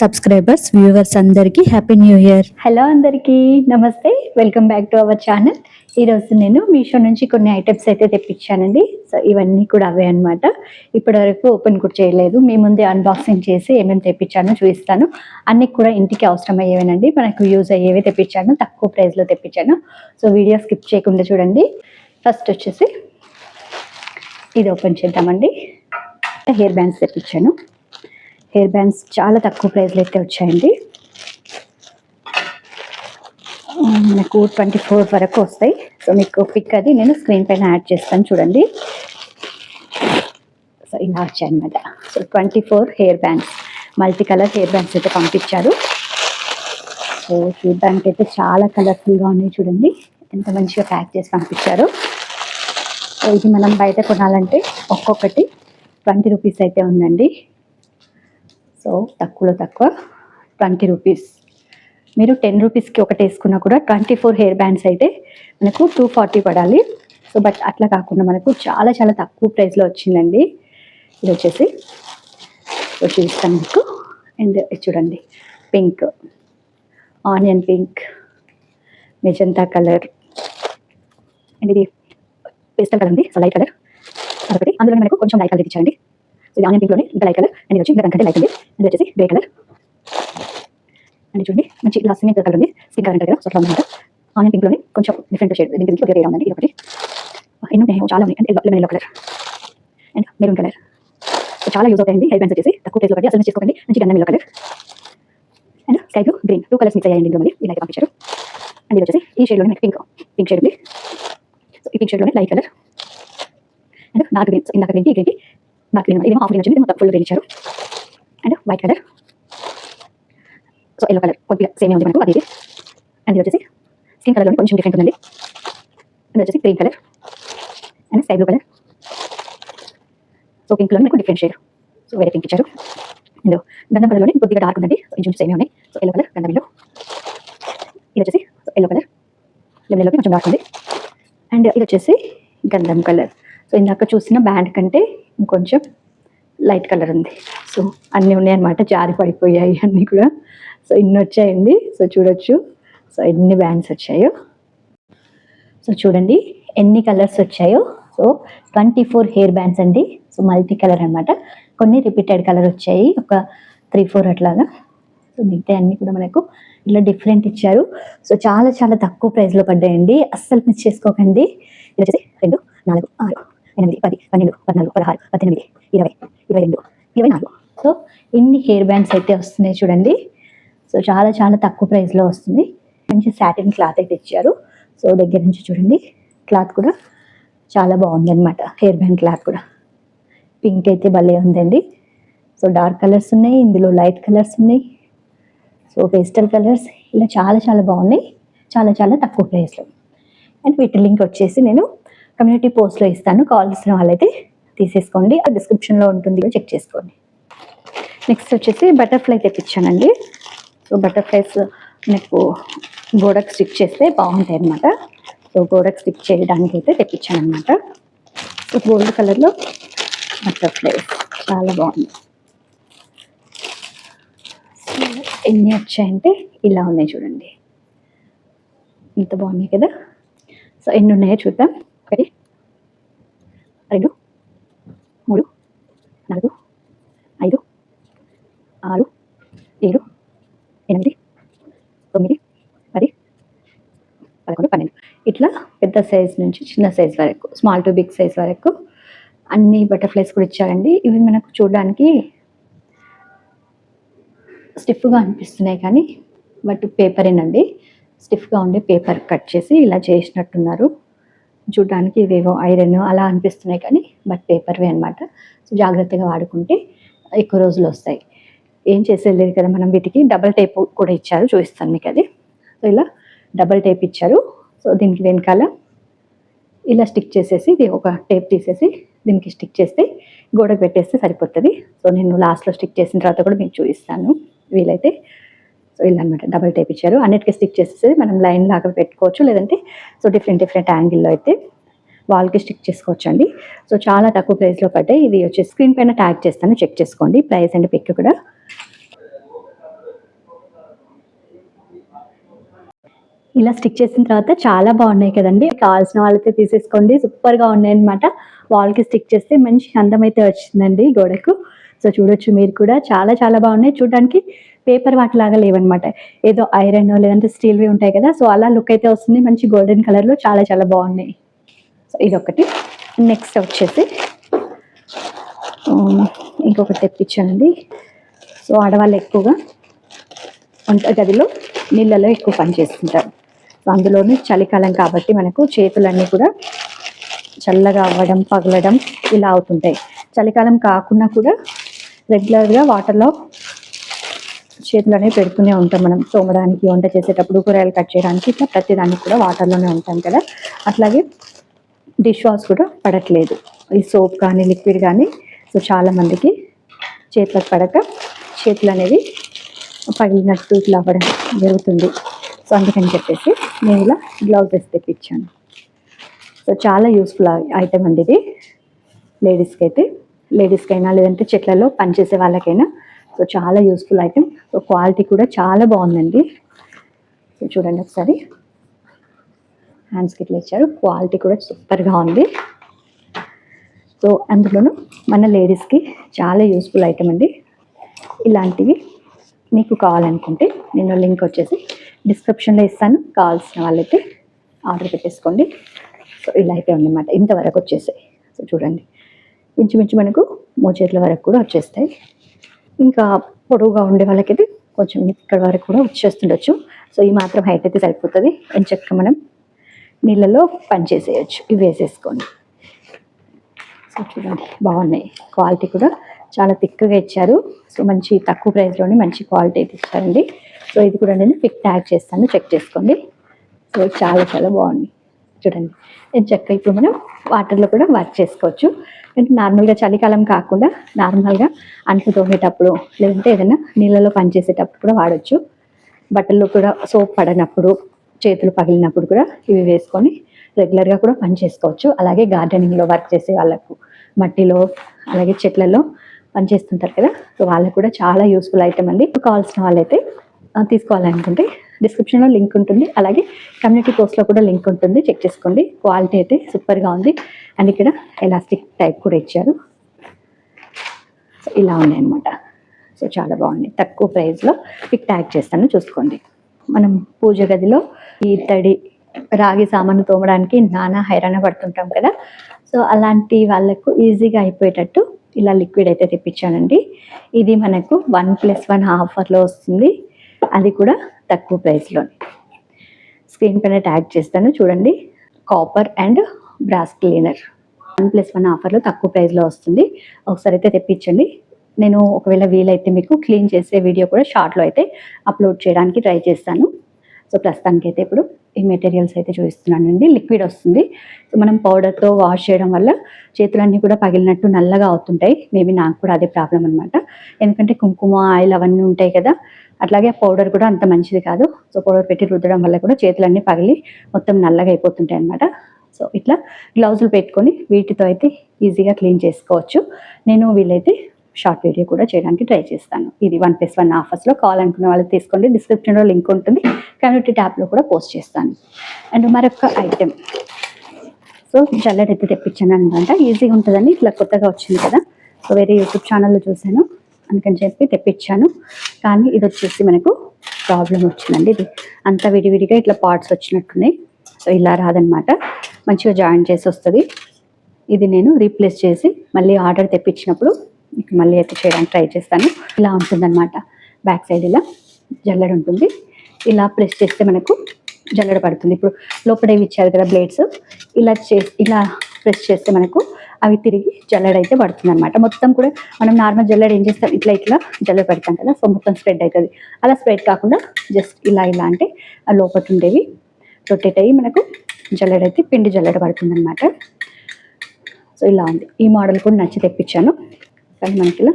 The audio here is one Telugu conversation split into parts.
సబ్స్క్రైబర్స్ వ్యూవర్స్ అందరికీ హ్యాపీ న్యూ ఇయర్ హలో అందరికీ నమస్తే. Welcome back to our channel ఈరోజు నేను మీషో నుంచి కొన్ని ఐటమ్స్ అయితే తెప్పించానండి. సో ఇవన్నీ కూడా అవే అనమాట ఇప్పటివరకు ఓపెన్ కూడా చేయలేదు. మీ ముందే అన్బాక్సింగ్ చేసి ఏమేమి తెప్పించానో చూపిస్తాను. అన్ని కూడా ఇంటికి అవసరం అయ్యేవేనండి మనకు యూజ్ అయ్యేవి తెప్పించాను. తక్కువ ప్రైస్లో తెప్పించాను. సో వీడియో స్కిప్ చేయకుండా చూడండి. ఫస్ట్ వచ్చేసి ఇది ఓపెన్ చేద్దామండి. హెయిర్ బ్యాండ్స్ తెప్పించాను. హెయిర్ బ్యాండ్స్ చాలా తక్కువ ప్రైస్లో అయితే వచ్చాయండి. మనకు ట్వంటీ ఫోర్ వరకు వస్తాయి. సో మీకు పిక్ అది నేను స్క్రీన్ పైన యాడ్ చేస్తాను చూడండి. సో ఇలా వచ్చాయన్నమాట so twenty four hair bands multi colour hair bands అయితే పంపించారు. సో చూడడానికి అయితే చాలా కలర్ఫుల్గా ఉన్నాయి చూడండి. ఎంత మంచిగా ప్యాక్ చేసి పంపించారు. సో ఇది మనం బయట కొనాలంటే ఒక్కొక్కటి ట్వంటీ రూపీస్ అయితే ఉందండి. సో తక్కువలో తక్కువ ట్వంటీ రూపీస్. మీరు టెన్ రూపీస్కి ఒకటి వేసుకున్నా కూడా ట్వంటీ ఫోర్ హెయిర్ బ్యాండ్స్ అయితే మనకు టూ ఫార్టీ పడాలి. సో బట్ అట్లా కాకుండా మనకు చాలా చాలా తక్కువ ప్రైస్లో వచ్చిందండి. ఇది వచ్చేసి చూపిస్తాను మీకు. అండ్ చూడండి. Pink onion pink magenta colour. And ఇది పేస్టల్ కలర్ ఉంది. So light colour. అదొకటి అందులో మనకు కొంచెం లైట్ కలర్ ఇచ్చారండి. ఇది ఆనియన్ పింక్లోనే ఇంకా లైట్ కలర్ అండ్ ఇది వచ్చి ఇంకా దానికంటే లైట్ ఉంది. అండ్ ఇది వచ్చేసి గ్రే కలర్ అండ్ చూడండి మంచి ఇలా సిమెంట్ కలర్ ఉంది. స్కిన్ కలర్ కదా సో అట్లా అనమాట ఆనియన్ పింక్లోనే కొంచెం డిఫరెంట్ షేడ్ దీనికి దీనికి వేరే ఉందండి ఇది ఒకటి ఎన్నో ఉన్నాయి? చాలా ఉన్నాయి. And lemon yellow colour and maroon colour so చాలా యూజ్ అవుతాయండి. హెయిర్ బ్యాండ్స్ వచ్చేసి తక్కువ ప్రైస్లో పట్టి అసలు మిస్ చేసుకోకండి. మంచి గంధం yellow colour and sky blue green two colours mix అయ్యాయండి ఇందులో మళ్ళీ. ఇలా అయితే పంపించారు. అండ్ ఇది వచ్చేసి ఈ షేడ్లోనే మనకి పింక్ పింక్ షేడ్ ఉంది. సో ఈ pink షేడ్లోనే light colour and dark green ఇందాక గ్రీన్ ఈ గ్రీన్కి డార్క్ గ్రీన్ ఇది ఇదేమో ఆఫర్ వచ్చింది మొత్తం ఫుల్ గ్రీన్ ఇచ్చారు and white colour so yellow colour కొద్దిగా సేమే ఉంది మనకు అది అండ్ ఇది వచ్చేసి స్కిన్ కలర్లో కొంచెం డిఫరెంట్ ఉందండి అండ్ వచ్చేసి green colour and sky blue colour so పింక్లో మీకు డిఫరెంట్ షేడ్ సో వేరే పింక్ ఇచ్చారు అండ్ గంధం కలర్లోనే కొద్దిగా డార్క్ ఉందండి సో ఇంచుమించు సేమే ఉన్నాయి సో ఎల్లో కలర్ గంధం ఇది వచ్చేసి ఎల్లో కలర్ లెమన్ ఎల్లోకి కొంచెం డార్క్ ఉంది అండ్ ఇది వచ్చేసి గంధం కలర్ సో ఇందాక చూసిన బ్యాండ్ కంటే ఇంకొంచెం లైట్ కలర్ ఉంది. సో అన్నీ ఉన్నాయన్నమాట జారి పడిపోయాయి అన్నీ కూడా. సో ఇన్ని వచ్చాయండి. సో చూడొచ్చు. సో ఎన్ని బ్యాండ్స్ వచ్చాయో. సో చూడండి. ఎన్ని కలర్స్ వచ్చాయో. So twenty four hair bands అండి. సో మల్టీ కలర్ అనమాట కొన్ని రిపీటెడ్ కలర్ వచ్చాయి. ఒక త్రీ ఫోర్ అట్లాగా. సో మిగతా అన్ని కూడా మనకు ఇలా డిఫరెంట్ ఇచ్చారు. సో చాలా చాలా తక్కువ ప్రైస్లో పడ్డాయండి. అస్సలు మిస్ చేసుకోకండి. ఇది వచ్చేసి రెండు నాలుగు ఆరు. ఎనిమిది పది పన్నెండు పద్నాలుగు పదహారు పద్దెనిమిది ఇరవై ఇరవై రెండు ఇరవై నాలుగు. సో ఇన్ని హెయిర్ బ్యాండ్స్ అయితే వస్తున్నాయి చూడండి. సో చాలా చాలా తక్కువ ప్రైస్లో వస్తుంది. మంచి సాటిన్ క్లాత్ అయితే ఇచ్చారు. సో దగ్గర నుంచి చూడండి. క్లాత్ కూడా చాలా బాగుంది అనమాట హెయిర్ బ్యాండ్ క్లాత్ కూడా. పింక్ అయితే భలే ఉందండి. సో డార్క్ కలర్స్ ఉన్నాయి. ఇందులో లైట్ కలర్స్ ఉన్నాయి. సో పేస్టల్ కలర్స్ ఇలా చాలా చాలా బాగున్నాయి. చాలా చాలా తక్కువ ప్రైస్లో. అండ్ వీటి లింక్ వచ్చేసి నేను కమ్యూనిటీ పోస్ట్లో ఇస్తాను. కావాల్సిన వాళ్ళైతే తీసేసుకోండి. ఆ డిస్క్రిప్షన్లో ఉంటుంది చెక్ చేసుకోండి. నెక్స్ట్ వచ్చేసి బటర్ఫ్లై తెప్పించానండి. సో బటర్ఫ్లైస్ మీకు గోడకు స్టిక్ చేస్తే బాగుంటాయి అనమాట సో గోడకు స్టిక్ చేయడానికి అయితే తెప్పించాను అనమాట సో గోల్డ్ కలర్లో బటర్ఫ్లైస్ చాలా బాగుంది. ఎన్ని వచ్చాయంటే ఇలా ఉన్నాయి చూడండి. ఇంత బాగున్నాయి కదా. సో ఎన్ని ఉన్నాయో చూద్దాం. ఒకటి రెండు మూడు నాలుగు ఐదు ఆరు ఏడు ఎనిమిది తొమ్మిది పది పదకొండు పన్నెండు. ఇట్లా పెద్ద సైజ్ నుంచి చిన్న సైజ్ వరకు స్మాల్ టు బిగ్ సైజ్ వరకు అన్ని బటర్ఫ్లైస్ కూడా ఇచ్చారండి. ఇవి మనకు చూడడానికి స్టిఫ్గా అనిపిస్తున్నాయి కానీ బట్ పేపరేనండి స్టిఫ్గా ఉండే పేపర్ కట్ చేసి ఇలా చేసినట్టున్నారు. చూడడానికి ఇవేవో ఐరన్ అలా అనిపిస్తున్నాయి కానీ బట్ పేపర్వే అనమాట సో జాగ్రత్తగా వాడుకుంటే ఎక్కువ రోజులు వస్తాయి. ఏం చేసేది లేదు కదా మనం వీటికి డబల్ టేప్ కూడా ఇచ్చారు చూపిస్తాను మీకు అది సో ఇలా డబల్ టేప్ ఇచ్చారు. సో దీనికి వెనకాల ఇలా స్టిక్ చేసేసి ఇది ఒక టేప్ తీసేసి దీనికి స్టిక్ చేస్తే గోడకు పెట్టేస్తే సరిపోతుంది. సో నేను లాస్ట్లో స్టిక్ చేసిన తర్వాత కూడా మీకు చూపిస్తాను. వీలైతే సో ఇలా అనమాట డబల్ టేప్ ఇచ్చారు. అన్నిటికీ స్టిక్ చేసేసి మనం లైన్ లాగా పెట్టుకోవచ్చు. లేదంటే సో డిఫరెంట్ డిఫరెంట్ యాంగిల్లో అయితే వాళ్ళకి స్టిక్ చేసుకోవచ్చు అండి సో చాలా తక్కువ ప్రైస్లో పడ్డాయి. ఇది వచ్చి స్క్రీన్ పైన ట్యాగ్ చేస్తాను. చెక్ చేసుకోండి. ప్రైస్ అండ్ పిక్ కూడా. ఇలా స్టిక్ చేసిన తర్వాత చాలా బాగున్నాయి కదండి. కావాల్సిన వాళ్ళైతే తీసేసుకోండి. సూపర్గా ఉన్నాయి అనమాట వాల్కి స్టిక్ చేస్తే మంచి అందమైతే వచ్చిందండి గోడకు. సో చూడొచ్చు మీరు కూడా. చాలా చాలా బాగున్నాయి. చూడడానికి పేపర్ వాటి లాగా లేవన్నమాట. ఏదో ఐరన్ లేదంటే స్టీల్వి ఉంటాయి కదా సో అలా లుక్ అయితే వస్తుంది. మంచి గోల్డెన్ కలర్లో చాలా చాలా బాగున్నాయి. సో ఇదొకటి. నెక్స్ట్ వచ్చేసి ఇంకొకటి తెప్పించానండి. సో ఆడవాళ్ళు ఎక్కువగా వంట గదిలో నీళ్ళలో ఎక్కువ పని చేస్తుంటారు. సో అందులోనే చలికాలం కాబట్టి మనకు చేతులన్నీ కూడా చల్లగా అవ్వడం పగలడం ఇలా అవుతుంటాయి. చలికాలం కాకుండా కూడా రెగ్యులర్గా వాటర్లో చేతులు పెడుతూనే ఉంటాం మనం. తోమడానికి వంట చేసేటప్పుడు కూరగాయలు కట్ చేయడానికి ఇట్లా ప్రతిదానికి కూడా వాటర్లోనే ఉంటాం కదా. అట్లాగే డిష్ వాష్ కూడా పడట్లేదు. ఈ సోప్ కానీ లిక్విడ్ కానీ సో చాలామందికి చేతులకు పడక చేతులు అనేవి పగిలినట్టు ఇట్లా అవ్వడం జరుగుతుంది. సో అందుకని చెప్పేసి నేను ఇలా గ్లౌజెస్ తెప్పించాను. సో చాలా యూస్ఫుల్ ఐటమ్ అండి ఇది. లేడీస్కి అయితే లేడీస్కైనా లేదంటే చెట్లలో పనిచేసే వాళ్ళకైనా సో చాలా యూస్ఫుల్ ఐటమ్ సో క్వాలిటీ కూడా చాలా బాగుందండి. చూడండి ఒకసారి. హ్యాండ్స్కి ఇట్లా ఇచ్చారు. క్వాలిటీ కూడా సూపర్గా ఉంది. సో అందులోనూ మన లేడీస్కి చాలా యూస్ఫుల్ ఐటమ్ అండి. ఇలాంటివి మీకు కావాలనుకుంటే నేను లింక్ వచ్చేసి డిస్క్రిప్షన్లో ఇస్తాను. కావాల్సిన వాళ్ళైతే ఆర్డర్ పెట్టేసుకోండి. సో ఇలా అయితే ఉందన్నమాట. ఇంతవరకు వచ్చేసాయి. సో చూడండి. ఇంచుమించు మనకు మోచేతుల వరకు కూడా వచ్చేస్తాయి. ఇంకా పొడవుగా ఉండే వాళ్ళకైతే కొంచెం ఇక్కడ వరకు కూడా వచ్చేస్తుండొచ్చు. సో ఈ మాత్రం హైట్ అయితే సరిపోతుంది. ఎంచక్క మనం నీళ్ళలో పనిచేసేయచ్చు ఇవి వేసేసుకోండి. సో చూడండి బాగున్నాయి. క్వాలిటీ కూడా చాలా థిక్గా ఇచ్చారు. సో మంచి తక్కువ ప్రైస్లోనే మంచి క్వాలిటీ అయితే ఇచ్చారండి. సో ఇది కూడా నేను పిక్ ట్యాగ్ చేస్తాను. చెక్ చేసుకోండి. సో చాలా చాలా బాగుంది. చూడండి. నేను చెక్క ఇప్పుడు మనం వాటర్లో కూడా వర్క్ చేసుకోవచ్చు. అంటే నార్మల్గా చలికాలం కాకుండా నార్మల్గా అంట్లు తోమేటప్పుడు లేదంటే ఏదైనా నీళ్ళలో పనిచేసేటప్పుడు కూడా వాడచ్చు. బట్టల్లో కూడా సోప్ పడనప్పుడు చేతులు పగిలినప్పుడు కూడా ఇవి వేసుకొని రెగ్యులర్గా కూడా పని చేసుకోవచ్చు అలాగే గార్డెనింగ్లో వర్క్ చేసే వాళ్ళకు మట్టిలో అలాగే చెట్లలో పని చేస్తుంటారు కదా. సో వాళ్ళకు కూడా చాలా యూస్ఫుల్ ఐటమ్ అండి. కావాల్సిన వాళ్ళైతే తీసుకోవాలనుకుంటే డిస్క్రిప్షన్లో లింక్ ఉంటుంది. అలాగే కమ్యూనిటీ పోస్ట్లో కూడా లింక్ ఉంటుంది. చెక్ చేసుకోండి. క్వాలిటీ అయితే సూపర్గా ఉంది. అండ్ ఇక్కడ ఎలాస్టిక్ టైప్ కూడా ఇచ్చారు. సో ఇలా ఉన్నాయన్నమాట. సో చాలా బాగున్నాయి. తక్కువ ప్రైస్లో పిక్ ట్యాగ్ చేస్తాను. చూసుకోండి. మనం పూజ గదిలో ఈ తడి రాగి సామాను తోమడానికి నానా హైరాణ పడుతుంటాం కదా. సో అలాంటి వాళ్ళకు ఈజీగా అయిపోయేటట్టు ఇలా లిక్విడ్ అయితే తెప్పించానండి. ఇది మనకు వన్ ప్లస్ వన్ ఆఫర్లో వస్తుంది. అది కూడా తక్కువ ప్రైస్లోనే స్క్రీన్ పైన ట్యాగ్ చేస్తాను చూడండి. Copper and brass cleaner one plus one ఆఫర్లో తక్కువ ప్రైస్లో వస్తుంది. ఒకసారి అయితే తెప్పించండి. నేను ఒకవేళ వీలైతే మీకు క్లీన్ చేసే వీడియో కూడా షార్ట్లో అయితే అప్లోడ్ చేయడానికి ట్రై చేస్తాను. సో ప్రస్తుతానికైతే ఇప్పుడు ఈ మెటీరియల్స్ అయితే చూపిస్తున్నానండి. లిక్విడ్ వస్తుంది. సో మనం పౌడర్తో వాష్ చేయడం వల్ల చేతులన్నీ కూడా పగిలినట్టు నల్లగా అవుతుంటాయి. మేబీ నాకు కూడా అదే ప్రాబ్లం అనమాట ఎందుకంటే కుంకుమ ఆయిల్ అవన్నీ ఉంటాయి కదా. అట్లాగే పౌడర్ కూడా అంత మంచిది కాదు. సో పౌడర్ పెట్టి రుద్దడం వల్ల కూడా చేతులన్నీ పగిలి మొత్తం నల్లగా అయిపోతుంటాయి అనమాట సో ఇట్లా గ్లౌజులు పెట్టుకొని వీటితో అయితే ఈజీగా క్లీన్ చేసుకోవచ్చు. నేను వీలైతే షార్ట్ వీడియో కూడా చేయడానికి ట్రై చేస్తాను. ఇది వన్ ప్లస్ వన్ ఆఫర్స్లో కావాలనుకున్న వాళ్ళు తీసుకోండి. డిస్క్రిప్షన్లో లింక్ ఉంటుంది. కమ్యూనిటీ ట్యాబ్లో కూడా పోస్ట్ చేస్తాను. అండ్ మరొక ఐటెం సో జల్లెడ అయితే తెప్పించాను అనమాట ఈజీగా ఉంటుందని ఇట్లా కొత్తగా వచ్చింది కదా. సో వేరే యూట్యూబ్ ఛానల్లో చూశాను. అందుకని చెప్పి తెప్పించాను. కానీ ఇది వచ్చేసి మనకు ప్రాబ్లం వచ్చిందండి ఇది. అంతా విడివిడిగా ఇట్లా పార్ట్స్ వచ్చినట్టున్నాయి. సో ఇలా రాదనమాట మంచిగా జాయిన్ చేసి వస్తుంది. ఇది నేను రీప్లేస్ చేసి మళ్ళీ ఆర్డర్ తెప్పించినప్పుడు మళ్ళీ అయితే చేయడానికి ట్రై చేస్తాను. ఇలా ఉంటుందన్నమాట. బ్యాక్ సైడ్ ఇలా జల్లెడ ఉంటుంది. ఇలా ప్రెస్ చేస్తే మనకు జల్లెడ పడుతుంది. ఇప్పుడు లోపల ఇవి ఇచ్చారు కదా బ్లేడ్స్ ఇలా చే ఇలా ప్రెస్ చేస్తే మనకు అవి తిరిగి జల్లెడ అయితే పడుతుంది అనమాట మొత్తం కూడా మనం నార్మల్ జల్లెడ ఏం చేస్తాం? ఇట్లా ఇట్లా జల్లెడ పెడతాం కదా. సో మొత్తం స్ప్రెడ్ అవుతుంది. అలా స్ప్రెడ్ కాకుండా జస్ట్ ఇలా ఇలా అంటే లోపల ఉండేవి రొటేట్ అయ్యి మనకు జల్లెడ అయితే పిండి జల్లెడ పడుతుంది అనమాట సో ఇలా ఉంది. ఈ మోడల్ కూడా నచ్చి తెప్పించాను. కానీ మనకి ఇలా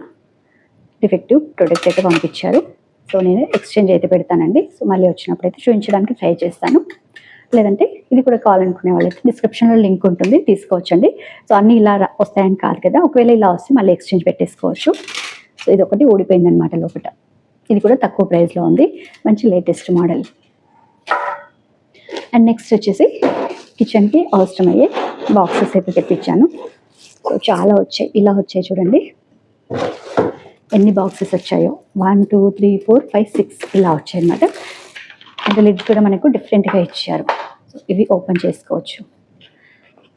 డిఫెక్టివ్ ప్రొడక్ట్ అయితే పంపించారు. సో నేను ఎక్స్చేంజ్ అయితే పెడతానండి. సో మళ్ళీ వచ్చినప్పుడు అయితే చూపించడానికి ట్రై చేస్తాను. లేదంటే ఇది కూడా కావాలనుకునే వాళ్ళైతే డిస్క్రిప్షన్లో లింక్ ఉంటుంది తీసుకోవచ్చండి. సో అన్నీ ఇలా రా- వస్తాయని కాదు కదా. ఒకవేళ ఇలా వస్తే మళ్ళీ ఎక్స్చేంజ్ పెట్టేసుకోవచ్చు. సో ఇది ఒకటి ఊడిపోయింది అనమాట లోపల ఇది కూడా తక్కువ ప్రైస్లో ఉంది. మంచి లేటెస్ట్ మోడల్ అండ్ నెక్స్ట్ వచ్చేసి కిచెన్కి అవసరమయ్యే బాక్సెస్ అయితే తెప్పించాను. సో చాలా వచ్చాయి. ఇలా వచ్చాయి చూడండి. ఎన్ని బాక్సెస్ వచ్చాయో? One two three four five six ఇలా వచ్చాయి అనమాట అంటే లిడ్ కూడా మనకు డిఫరెంట్గా ఇచ్చారు. సో ఇవి ఓపెన్ చేసుకోవచ్చు.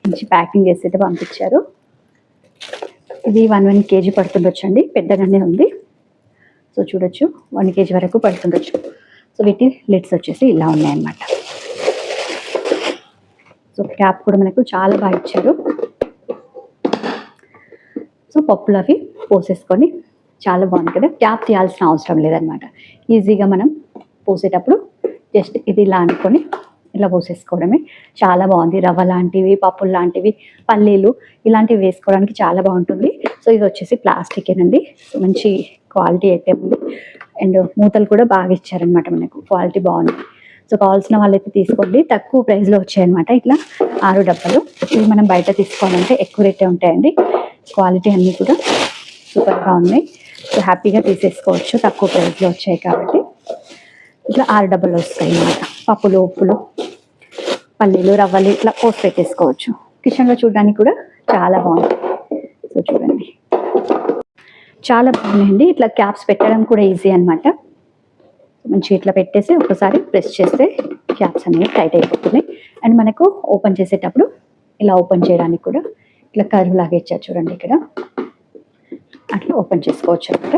మంచి ప్యాకింగ్ చేసి అయితే పంపించారు. ఇది వన్ వన్ కేజీ పడుతుండొచ్చు అండి. పెద్దగానే ఉంది. సో చూడొచ్చు. వన్ కేజీ వరకు పడుతుండొచ్చు. సో వీటి లిడ్స్ వచ్చేసి ఇలా ఉన్నాయన్నమాట. సో క్యాప్ కూడా మనకు చాలా బాగా ఇచ్చారు. సో పప్పులు అవి పోసేసుకొని చాలా బాగుంది కదా. ట్యాప్ తీయాల్సిన అవసరం లేదనమాట. ఈజీగా మనం పోసేటప్పుడు జస్ట్ ఇది ఇలా అనుకొని ఇలా పోసేసుకోవడమే. చాలా బాగుంది. రవ్వ లాంటివి పప్పులు లాంటివి పల్లీలు ఇలాంటివి వేసుకోవడానికి చాలా బాగుంటుంది. సో ఇది వచ్చేసి ప్లాస్టిక్ ఏనండి. మంచి క్వాలిటీ అయితే ఉంది. అండ్ మూతలు కూడా బాగా ఇచ్చారనమాట మనకు. క్వాలిటీ బాగుంది. సో కావాల్సిన వాళ్ళైతే తీసుకోండి. తక్కువ ప్రైస్లో వచ్చాయన్నమాట ఇట్లా ఆరు డబ్బాలు. ఇవి మనం బయట తీసుకోవాలంటే ఎక్కువ రేటే ఉంటాయండి. క్వాలిటీ అన్నీ కూడా సూపర్గా ఉన్నాయి. సో హ్యాపీగా తీసేసుకోవచ్చు. తక్కువ ప్రైస్లో వచ్చాయి కాబట్టి. ఇట్లా ఆరు డబ్బులు వస్తాయి అన్నమాట. పప్పులు ఉప్పులు పల్లీలు రవ్వలు ఇట్లా పోసి పెట్టేసుకోవచ్చు. కిచెన్లో చూడడానికి కూడా చాలా బాగుంది సో చూడండి. చాలా బాగున్నాయండి. ఇట్లా క్యాప్స్ పెట్టడం కూడా ఈజీ అనమాట మంచిగా ఇట్లా పెట్టేసి ఒకసారి ప్రెస్ చేస్తే క్యాప్స్ అనేవి టైట్ అయిపోతున్నాయి. అండ్ మనకు ఓపెన్ చేసేటప్పుడు ఇలా ఓపెన్ చేయడానికి కూడా ఇట్లా కర్వ్ లాగా ఇచ్చారు చూడండి ఇక్కడ. అట్లా ఓపెన్ చేసుకోవచ్చు అనమాట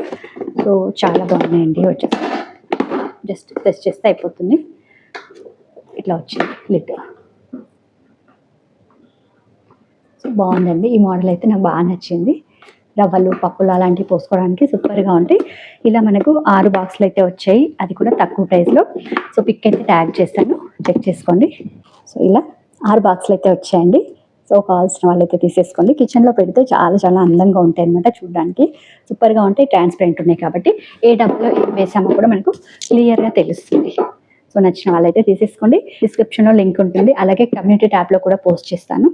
సో చాలా బాగున్నాయండి వచ్చేసి. జస్ట్ ప్రెస్ చేస్తే అయిపోతుంది. ఇట్లా వచ్చింది లిడ్. సో బాగుందండి. ఈ మోడల్ అయితే నాకు బాగా నచ్చింది. రవ్వలు పప్పులు అలాంటివి పోసుకోవడానికి సూపర్గా ఉంటాయి. ఇలా మనకు ఆరు బాక్సులు అయితే వచ్చాయి. అది కూడా తక్కువ ప్రైస్లో సో పిక్ అయితే ట్యాగ్ చేస్తాను. చెక్ చేసుకోండి. సో ఇలా ఆరు బాక్సులు అయితే వచ్చాయండి. సో కావాల్సిన వాళ్ళైతే తీసేసుకోండి. కిచెన్లో పెడితే చాలా చాలా అందంగా ఉంటాయి అనమాట చూడడానికి. సూపర్గా ఉంటాయి ట్రాన్స్పరెంట్ ఉన్నాయి కాబట్టి. ఏ డబ్బులో ఏం వేసామో కూడా మనకు క్లియర్గా తెలుస్తుంది. సో నచ్చిన వాళ్ళైతే తీసేసుకోండి. డిస్క్రిప్షన్లో లింక్ ఉంటుంది. అలాగే కమ్యూనిటీ ట్యాబ్లో కూడా పోస్ట్ చేస్తాను.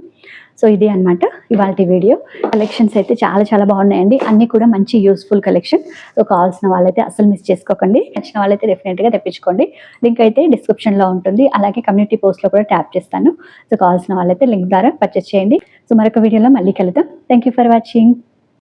సో ఇది అన్నమాట ఇవాళ వీడియో. కలెక్షన్స్ అయితే చాలా చాలా బాగున్నాయండి. అన్నీ కూడా మంచి యూస్ఫుల్ కలెక్షన్ సో కావాల్సిన వాళ్ళైతే అసలు మిస్ చేసుకోకండి. నచ్చిన వాళ్ళైతే డెఫినెట్గా తెప్పించుకోండి. లింక్ అయితే డిస్క్రిప్షన్లో ఉంటుంది. అలాగే కమ్యూనిటీ పోస్ట్లో కూడా ట్యాప్ చేస్తాను. సో కావాల్సిన వాళ్ళైతే లింక్ ద్వారా పర్చేస్ చేయండి. సో మరొక వీడియోలో మళ్ళీ కలుద్దాం. Thank you for watching